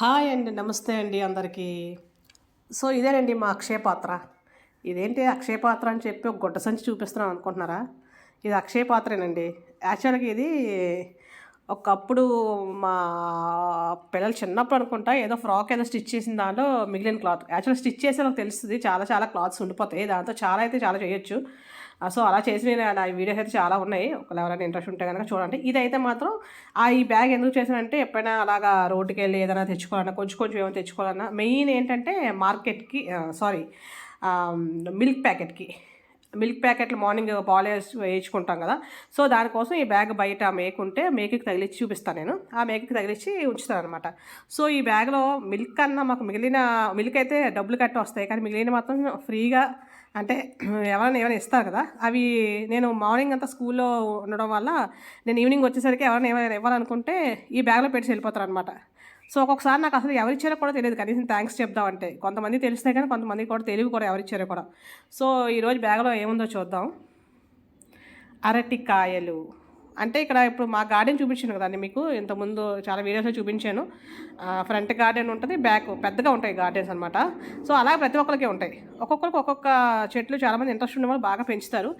Hi అండి నమస్తే అండి అందరికీ. సో ఇదేనండి మా అక్షయ పాత్ర ఇదేంటి అక్షయ పాత్ర అని చెప్పి ఒక గుడ్డ సంచి చూపిస్తున్నాం అనుకుంటున్నారా? ఇది అక్షయ పాత్రేనండి యాక్చువల్గా ఇది ఒకప్పుడు మా పిల్లలు చిన్నప్పుడు అనుకుంటా ఏదో ఫ్రాక్ ఏదో స్టిచ్ చేసిన దాంట్లో మిగిలిన క్లాత్. యాక్చువల్ స్టిచ్ చేసే నాకు తెలుస్తుంది చాలా చాలా క్లాత్స్ ఉండిపోతాయి. దాంతో చాలా అయితే చాలా చేయొచ్చు. సో అలా చేసి నేను నా వీడియోస్ అయితే చాలా ఉన్నాయి. ఒకవేళ ఎవరైనా ఇంట్రెస్ట్ ఉంటే కనుక చూడండి. ఇదైతే మాత్రం ఆ ఈ బ్యాగ్ ఎందుకు చేశానంటే ఎప్పుడైనా అలాగా రోడ్డుకి వెళ్ళి ఏదైనా తెచ్చుకోవాలన్నా కొంచెం కొంచెం ఏమైనా తెచ్చుకోవాలన్నా మెయిన్ ఏంటంటే మార్కెట్కి సారీ మిల్క్ ప్యాకెట్కి మిల్క్ ప్యాకెట్లు మార్నింగ్ పాలు వేసి వేయించుకుంటాం కదా. సో దానికోసం ఈ బ్యాగ్ బయట మేక్ ఉంటే మేకకి తగిలిచ్చి చూపిస్తాను నేను. ఆ మేకకి తగిలిచ్చి ఉంచుతాను అనమాట సో ఈ బ్యాగ్లో మిల్క్ కన్నా మాకు మిగిలిన మిల్క్ అయితే డబ్బులు కట్టి వస్తాయి. కానీ మిగిలిన మాత్రం ఫ్రీగా అంటే ఎవరైనా ఏమైనా ఇస్తారు కదా. అవి నేను మార్నింగ్ అంతా స్కూల్లో ఉండడం వల్ల నేను ఈవినింగ్ వచ్చేసరికి ఎవరైనా ఏమైనా ఇవ్వాలనుకుంటే ఈ బ్యాగ్లో పెట్టి వెళ్ళిపోతారు అనమాట సో ఒక్కొక్కసారి నాకు అసలు ఎవరిచ్చారో కూడా తెలియదు. కనీసం థ్యాంక్స్ చెప్దామంటే కొంతమంది తెలిస్తే కానీ కొంతమంది కూడా తెలివి కూడా ఎవరిచ్చారో కూడా. సో ఈరోజు బ్యాగ్లో ఏముందో చూద్దాం. అరటికాయలు అంటే ఇక్కడ ఇప్పుడు మా గార్డెన్ చూపించాను కదండి మీకు ఇంతకుముందు చాలా వీడియోస్లో చూపించాను. ఫ్రంట్ గార్డెన్ ఉంటుంది బ్యాక్ పెద్దగా ఉంటాయి గార్డెన్స్ అనమాట సో అలా ప్రతి ఒక్కరికి ఉంటాయి. ఒక్కొక్కరికి ఒక్కొక్క చెట్లు చాలామంది ఇంట్రెస్ట్ ఉన్న వాళ్ళు బాగా పెంచుతారు.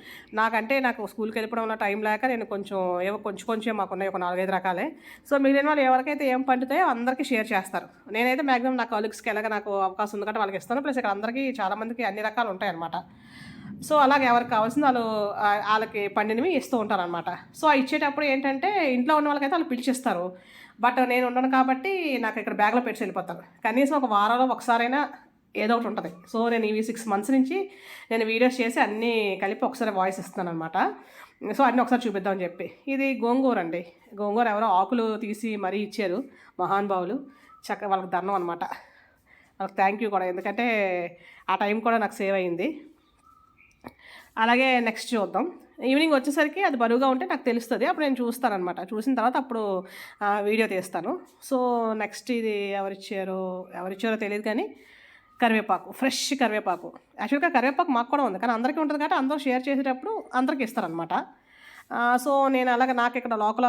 నాకంటే నాకు స్కూల్కి వెళ్ళిపోవడం వల్ల టైం లేక నేను కొంచెం ఏవో కొంచెం కొంచెం మాకు ఉన్నాయి ఒక నాలుగైదు రకాలే. సో మిగిలిన వాళ్ళు ఎవరికైతే ఏం పండుతాయో అందరికీ షేర్ చేస్తారు. నేనైతే మ్యాక్సిమం నా కలుగుస్కి ఎలాగ నాకు అవకాశం ఉంది కాబట్టి వాళ్ళకి ఇస్తాను. ప్లస్ ఇక్కడ అందరికీ చాలామందికి అన్ని రకాలు ఉంటాయి అనమాట సో అలాగే ఎవరికి కావాల్సింది వాళ్ళు వాళ్ళకి పండినవి ఇస్తూ ఉంటారు అనమాట సో ఇచ్చేటప్పుడు ఏంటంటే ఇంట్లో ఉన్న వాళ్ళకైతే వాళ్ళు పిలిచిస్తారు. బట్ నేను ఉండను కాబట్టి నాకు ఇక్కడ బ్యాగ్లో పెట్టి వెళ్ళిపోతాను కనీసం ఒక వారంలో ఒకసారైనా ఏదో ఒకటి ఉంటుంది. సో నేను ఇవి సిక్స్ మంత్స్ నుంచి నేను వీడియోస్ చేసి అన్నీ కలిపి ఒకసారి వాయిస్ ఇస్తున్నాను అనమాట సో అన్నీ ఒకసారి చూపిద్దామని చెప్పి. ఇది గోంగూర అండి. గోంగూర ఎవరో ఆకులు తీసి మరీ ఇచ్చారు. మహానుభావులు చక్క వాళ్ళకి దండం అనమాట వాళ్ళకి థ్యాంక్ యూ కూడా. ఎందుకంటే ఆ టైం కూడా నాకు సేవ్ అయింది. అలాగే నెక్స్ట్ చూద్దాం. ఈవినింగ్ వచ్చేసరికి అది బరువుగా ఉంటే నాకు తెలుస్తుంది. అప్పుడు నేను చూస్తాను అనమాట చూసిన తర్వాత అప్పుడు వీడియో తీస్తాను. సో నెక్స్ట్ ఇది ఎవరిచ్చారో ఎవరిచ్చారో తెలియదు కానీ కరివేపాకు ఫ్రెష్ కరివేపాకు. యాక్చువల్గా కరివేపాకు మాకు కూడా ఉంది. కానీ అందరికీ ఉంటుంది కాబట్టి అందరూ షేర్ చేసేటప్పుడు అందరికీ ఇస్తారనమాట సో నేను అలాగే నాకు ఇక్కడ లోకల్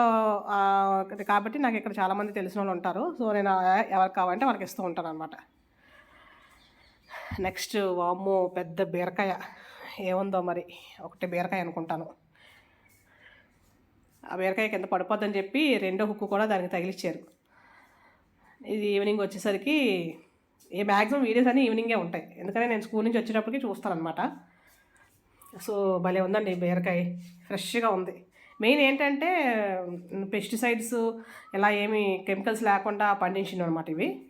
కాబట్టి నాకు ఇక్కడ చాలామంది తెలిసిన వాళ్ళు ఉంటారు. సో నేను ఎవరికి కావాలంటే వాళ్ళకి ఇస్తూ ఉంటాను అనమాట నెక్స్ట్ వామ్మో పెద్ద బీరకాయ. ఏముందో మరి. ఒకటి బీరకాయ అనుకుంటాను. ఆ బీరకాయ కింద పడిపోద్దని చెప్పి రెండో హుక్కు కూడా దానికి తగిలిచ్చారు. ఇది ఈవినింగ్ వచ్చేసరికి ఏ మ్యాక్సిమం వీడియోస్ అన్నీ ఈవినింగే ఉంటాయి. ఎందుకంటే నేను స్కూల్ నుంచి వచ్చేటప్పటికి చూస్తానమాట సో భలే ఉందండి బీరకాయ. ఫ్రెష్గా ఉంది. మెయిన్ ఏంటంటే పెస్టిసైడ్స్ ఇలా ఏమి కెమికల్స్ లేకుండా పండించిండు అనమాట ఇవి.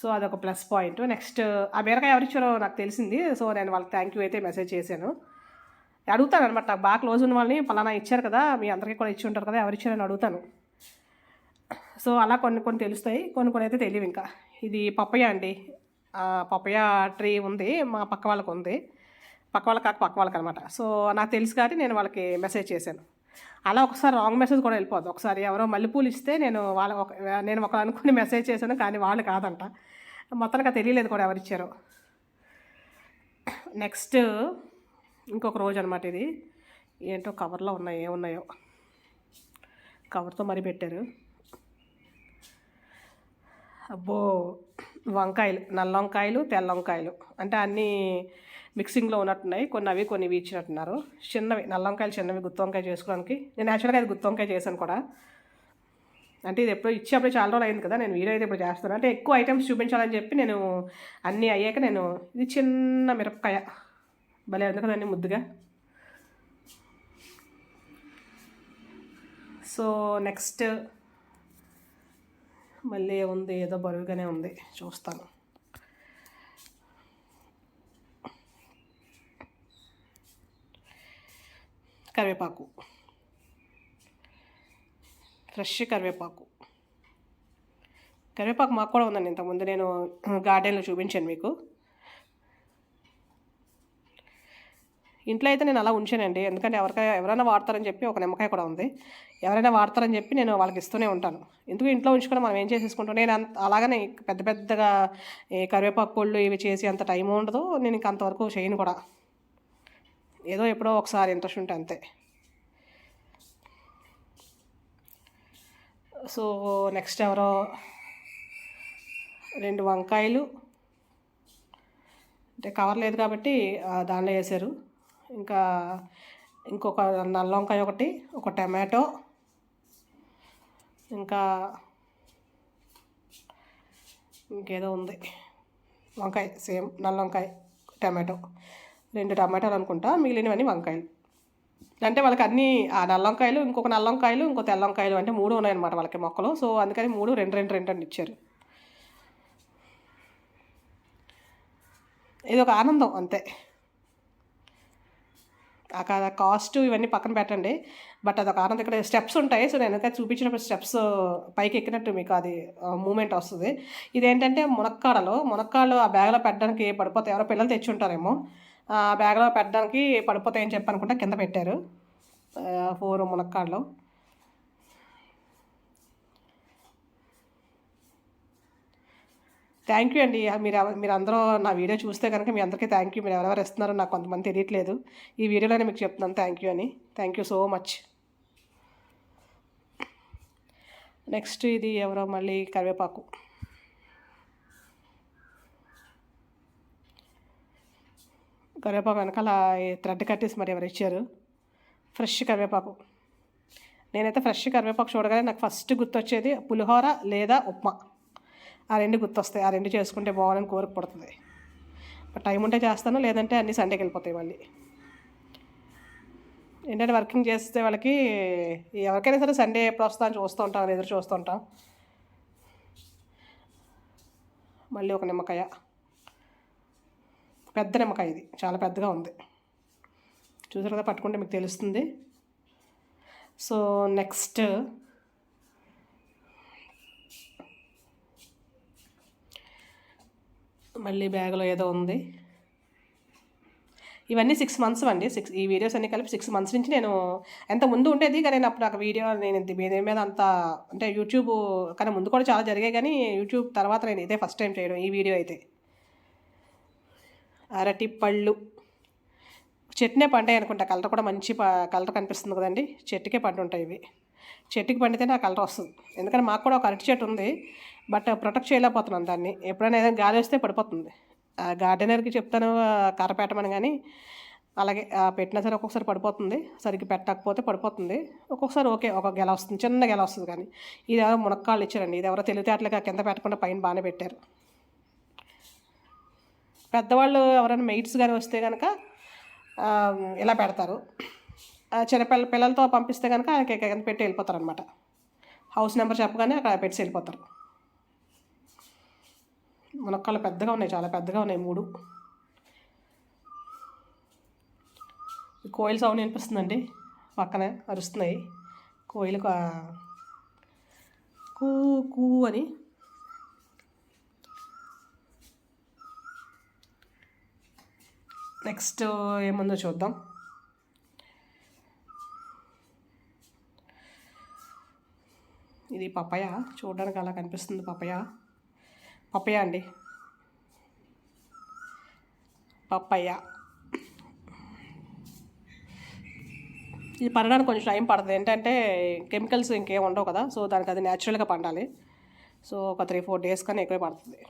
సో అదొక ప్లస్ పాయింట్. నెక్స్ట్ ఆ బీరకాయ ఎవరిచ్చారో నాకు తెలిసింది. సో నేను వాళ్ళకి థ్యాంక్ యూ అయితే మెసేజ్ చేశాను. అడుగుతాను అనమాట నాకు బాగా క్లోజ్ ఉన్న వాళ్ళని పలానా ఇచ్చారు కదా మీ అందరికీ కూడా ఇచ్చి ఉంటారు కదా ఎవరిచ్చారని అడుగుతాను. సో అలా కొన్ని కొన్ని తెలుస్తాయి. కొన్ని కొన్ని అయితే తెలియవు ఇంకా. ఇది పప్పయ్య అండి. పప్పయ్య ట్రీ ఉంది మా పక్క వాళ్ళకు ఉంది. పక్క వాళ్ళకి కాక పక్క వాళ్ళకి అనమాట సో నాకు తెలుసు కాబట్టి నేను వాళ్ళకి మెసేజ్ చేశాను. అలా ఒకసారి రాంగ్ మెసేజ్ కూడా వెళ్ళిపోద్ది. ఒకసారి ఎవరో మల్లెపూలు ఇస్తే నేను వాళ్ళ ఒక నేను ఒక అనుకుని మెసేజ్ చేశాను కానీ వాళ్ళు కాదంట. మొత్తానికి తెలియలేదు కూడా ఎవరిచ్చారో నెక్స్ట్ ఇంకొక రోజు అనమాట ఇది. ఏంటో కవర్లో ఉన్నాయి ఏమున్నాయో. కవర్తో మరి పెట్టారు. అబ్బో వంకాయలు నల్ల వంకాయలు తెల్ల వంకాయలు అంటే అన్నీ మిక్సింగ్లో ఉన్నట్టున్నాయి. కొన్ని అవి కొన్ని ఇవి ఇచ్చినట్టున్నారు. చిన్నవి నల్ల వంకాయలు చిన్నవి గుత్తి వంకాయ చేసుకోవడానికి. నేను యాక్చువల్గా అది గుత్తి వంకాయ చేశాను కూడా. అంటే ఇది ఎప్పుడు ఇచ్చేప్పుడు చాలా రోజులు అయింది కదా నేను వీడియో అయితే ఇప్పుడు చేస్తాను అంటే ఎక్కువ ఐటమ్స్ చూపించాలని చెప్పి నేను అన్నీ అయ్యాక నేను ఇది చిన్న మిరపకాయ. భలే ఉంది కదండి ముద్దుగా. సో నెక్స్ట్ మళ్ళీ ఉంది ఏదో బరువుగానే ఉంది. చూస్తాను. కరివేపాకు. ఫ్రెష్ కరివేపాకు. కరివేపాకు మాకు కూడా ఉందండి ఇంతకుముందు. నేను గార్డెన్లో చూపించాను మీకు. ఇంట్లో అయితే నేను అలా ఉంచానండి. ఎందుకంటే ఎవరికైనా ఎవరైనా వాడతారని చెప్పి ఒక నిమ్మకాయ కూడా ఉంది. ఎవరైనా వాడతారని చెప్పి నేను వాళ్ళకి ఇస్తూనే ఉంటాను. ఎందుకు ఇంట్లో ఉంచుకొని మనం ఏం చేసేసుకుంటాం? నేను అంత అలాగనే పెద్ద పెద్దగా కరివేపాకు పళ్ళు ఇవి చేసి అంత టైం ఉండదు. నేను ఇంక అంతవరకు చేయను కూడా. ఏదో ఎప్పుడో ఒకసారి ఇంట్రెస్ట్ ఉంటే అంతే. సో నెక్స్ట్ ఎవరో? రెండు వంకాయలు. అంటే కవర్ లేదు కాబట్టి దానిలో వేసారు. ఇంకా ఇంకొక నల్ల వంకాయ ఒకటి ఒక టమాటో. ఇంకా ఇంకేదో ఉంది. వంకాయ సేమ్ నల్ల వంకాయ టమాటో. రెండు టమాటాలు అనుకుంటా మిగిలినవన్నీ వంకాయలు. అంటే వాళ్ళకి అన్ని ఆ నల్ల వంకాయలు ఇంకొక నల్ల వంకాయలు ఇంకో తెల్ల వంకాయలు అంటే మూడు ఉన్నాయన్నమాట వాళ్ళకి మొక్కలు. సో అందుకని మూడు రెండు రెండు రెండు అని ఇచ్చారు. ఇది ఒక ఆనందం అంతే. అక్కడ కాస్ట్ ఇవన్నీ పక్కన పెట్టండి. బట్ అదొక ఆనందం. ఇక్కడ స్టెప్స్ ఉంటాయి. సో నేను చూపించినప్పుడు స్టెప్స్ పైకి ఎక్కినట్టు మీకు అది మూమెంట్ వస్తుంది. ఇదేంటంటే మునక్కాడలో. మునక్కాడలు ఆ బ్యాగ్లో పెట్టడానికి పడిపోతే ఎవరో పిల్లలు తెచ్చి ఉంటారేమో. బ్యాగ్లో పెట్టడానికి పడిపోతాయని చెప్పి అనుకుంటే కింద పెట్టారు. ఫోర్ మునక్కాడలు థ్యాంక్ యూ అండి. మీరు మీరు అందరూ నా వీడియో చూస్తే కనుక మీ అందరికీ థ్యాంక్ యూ మీరు ఎవరెవరు ఇస్తున్నారో నాకు కొంతమంది తెలియట్లేదు. ఈ వీడియోలోనే మీకు చెప్తున్నాను. థ్యాంక్ యూ అని. Thank you so much next ఇది ఎవరో మళ్ళీ కరివేపాకు. కరివేపాకు వెనకాల థ్రెడ్ కట్టేసి మరి ఎవరు ఇచ్చారు? ఫ్రెష్ కరివేపాకు. నేనైతే ఫ్రెష్ కరివేపాకు చూడగానే నాకు ఫస్ట్ గుర్తొచ్చేది పులిహోర లేదా ఉప్మా. ఆ రెండు గుర్తొస్తాయి. ఆ రెండు చేసుకుంటే బాగుందని కోరిక పడుతుంది. టైం ఉంటే చేస్తాను లేదంటే అన్ని సండేకి వెళ్ళిపోతాయి మళ్ళీ. ఏంటంటే వర్కింగ్ చేస్తే వాళ్ళకి ఎవరికైనా సరే సండే ఎప్పుడు వస్తా అని చూస్తూ ఉంటాం ఎదురు చూస్తూ ఉంటాం. మళ్ళీ ఒక నిమ్మకాయ. పెద్ద నిమ్మకాయ ఇది. చాలా పెద్దగా ఉంది. చూసారు కదా పట్టుకుంటే మీకు తెలుస్తుంది. సో నెక్స్ట్ మళ్ళీ బ్యాగ్లో ఏదో ఉంది. ఇవన్నీ సిక్స్ మంత్స్ అండి. సిక్స్ ఈ వీడియోస్ అన్నీ కలిపి సిక్స్ మంత్స్ నుంచి నేను ఎంత ముందు ఉండేది కానీ నేను అప్పుడు నాకు వీడియో నేను ఇంత మీద అంత అంటే యూట్యూబ్ కానీ ముందు కూడా చాలా జరిగాయి కానీ యూట్యూబ్ తర్వాత నేను ఇదే ఫస్ట్ టైం చేయడం ఈ వీడియో అయితే. అరటి పళ్ళు. చెట్టునే పండాయి అనుకుంటా కలర్ కూడా మంచి కలర్ కనిపిస్తుంది కదండి. చెట్టుకే పండు ఉంటాయి ఇవి. చెట్టుకి పండితేనే ఆ కలర్ వస్తుంది. ఎందుకంటే మాకు కూడా ఒక అరటి చెట్టు ఉంది బట్ ప్రొటెక్ట్ చేయలేకపోతున్నాను దాన్ని. ఎప్పుడైనా ఏదైనా గాలి వస్తే పడిపోతుంది. ఆ గార్డెనర్కి చెప్తాను కర్ర పెట్టమని కానీ అలాగే పెట్టినా సరే ఒక్కొక్కసారి పడిపోతుంది. సరిగ్గా పెట్టకపోతే పడిపోతుంది. ఒక్కొక్కసారి ఓకే ఒక గెల వస్తుంది చిన్న గెల వస్తుంది కానీ. ఇది ఎవరో మునక్కాళ్ళు ఇచ్చారండి. ఇది ఎవరో తెలివితేటలుగా కింద పెట్టకుండా పైన బాగానే పెట్టారు. పెద్దవాళ్ళు ఎవరైనా మెయిట్స్ కానీ వస్తే కనుక ఇలా పెడతారు. ఆ, చిన్నపిల్ల పిల్లలతో పంపిస్తే కనుక కింద పెట్టి వెళ్ళిపోతారు అనమాట హౌస్ నెంబర్ చెప్పగానే అక్కడ పెట్టి వెళ్ళిపోతారు. మునక్కాళ్ళు పెద్దగా ఉన్నాయి చాలా పెద్దగా ఉన్నాయి మూడు. కోయిల్ సౌండ్ వినిపిస్తుందండి? పక్కనే అరుస్తున్నాయి. కోయిలు కా- కూ కూ అని నెక్స్ట్ ఏముందో చూద్దాం. ఇది పపయ. చూడడానికి అలా కనిపిస్తుంది పపయ. పపయ అండి. పపయ. ఇది పండడానికి కొంచెం టైం పడుతుంది. ఏంటంటే కెమికల్స్ ఇంకేం ఉండవు కదా సో దానికి అది న్యాచురల్గా పండాలి. సో ఒక త్రీ ఫోర్ డేస్ కన్నా ఎక్కువే పడుతుంది.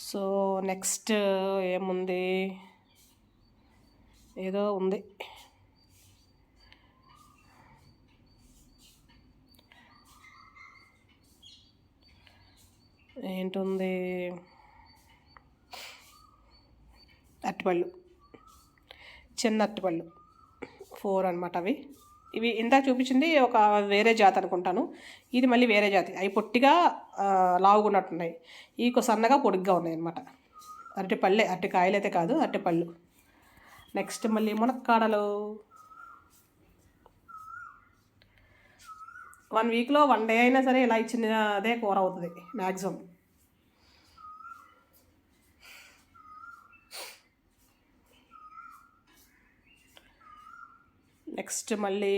సో నెక్స్ట్ ఏముంది? ఏదో ఉంది. ఏంటుంది? అరటిపళ్ళు. చిన్న అరటిపళ్ళు. ఫోర్ అనమాట అవి. ఇవి ఇందాక చూపించింది ఒక వేరే జాతి అనుకుంటాను. ఇది మళ్ళీ వేరే జాతి. అవి పొట్టిగా లావుగున్నట్టున్నాయి. లావుగా ఉన్నట్టున్నాయి ఈ కొ- సన్నగా పొడిగ్గా ఉన్నాయి అనమాట అరటి పళ్ళే అరటి కాయలు అయితే కాదు అరటి పళ్ళు. నెక్స్ట్ మళ్ళీ మునక్కాడలు. వన్ వీక్లో వన్ డే అయినా సరే ఇలా ఇచ్చిన అదే కూర అవుతుంది మ్యాక్సిమం నెక్స్ట్ మళ్ళీ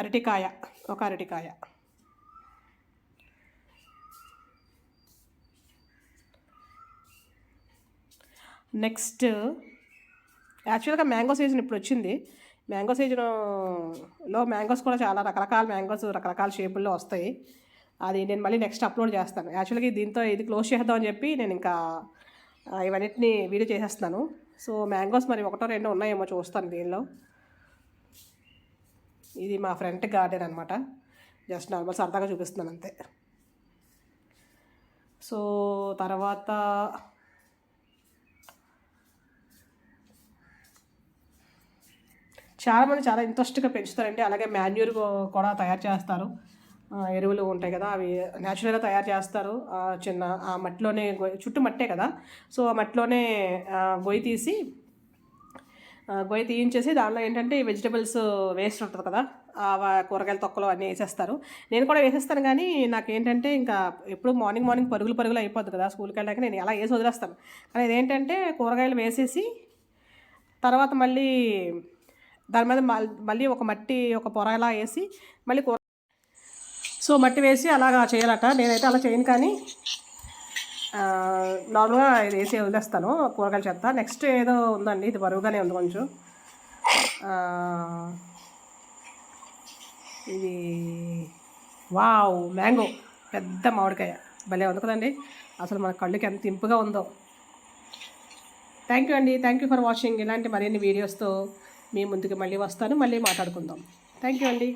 అరటికాయ ఒక అరటికాయ. నెక్స్ట్ యాక్చువల్గా మ్యాంగో సీజన్ ఇప్పుడు వచ్చింది. మ్యాంగో సీజన్లో మ్యాంగోస్ కూడా చాలా రకరకాల మ్యాంగోస్ రకరకాల షేపుల్లో వస్తాయి. అది నేను మళ్ళీ నెక్స్ట్ అప్లోడ్ చేస్తాను. యాక్చువల్గా దీంతో ఇది క్లోజ్ చేద్దామని చెప్పి నేను ఇంకా ఇవన్నిటిని వీడియో చేసేస్తాను సో మ్యాంగోస్ మరి ఒకటో రెండో ఉన్నాయేమో చూస్తాను దీనిలో. ఇది మా ఫ్రంట్ గార్డెన్ అనమాట జస్ట్ నార్మల్ సరదాగా చూపిస్తున్నాను అంతే. సో తర్వాత చాలామంది చాలా ఇంట్రెస్ట్గా పెంచుతారండి. అలాగే మాన్యూర్ కూడా తయారు చేస్తారు. ఎరువులు ఉంటాయి కదా అవి న్యాచురల్గా తయారు చేస్తారు. చిన్న ఆ మట్టిలోనే చుట్టూ మట్టే కదా. సో ఆ మట్టిలోనే గొయ్యి తీసి గొయ్యి తీయించేసి దానిలో ఏంటంటే వెజిటబుల్స్ వేస్ట్ ఉంటుంది కదా ఆ కూరగాయల తొక్కలు అన్నీ వేసేస్తారు. నేను కూడా వేసేస్తాను కానీ నాకు ఏంటంటే ఇంకా ఎప్పుడు మార్నింగ్ మార్నింగ్ పరుగులు పరుగులు అయిపోద్ది కదా స్కూల్కి వెళ్ళాక నేను అలా వేసి వదిలేస్తాను. కానీ ఇదేంటంటే కూరగాయలు వేసేసి తర్వాత మళ్ళీ దాని మీద మళ్ళీ ఒక మట్టి ఒక పొర ఎలా వేసి మళ్ళీ కూర సో మట్టి వేసి అలాగా చేయాలట. నేనైతే అలా చేయను కానీ నార్మల్గా ఇది వేసి వదిలేస్తాను కూరగాయలు చెత్త. నెక్స్ట్ ఏదో ఉందండి ఇది బరువుగానే ఉంది కొంచెం. ఇది వావ్ మ్యాంగో. పెద్ద మామిడికాయ. భలే ఉంది కదండి. అసలు మన కళ్ళుకి ఎంత ఇంపుగా ఉందో. థ్యాంక్ యూ అండి. Thank you for watching. ఇలాంటి మరిన్ని వీడియోస్తో మీ ముందుకు మళ్ళీ వస్తాను. మళ్ళీ మాట్లాడుకుందాం. థ్యాంక్ యూ అండి.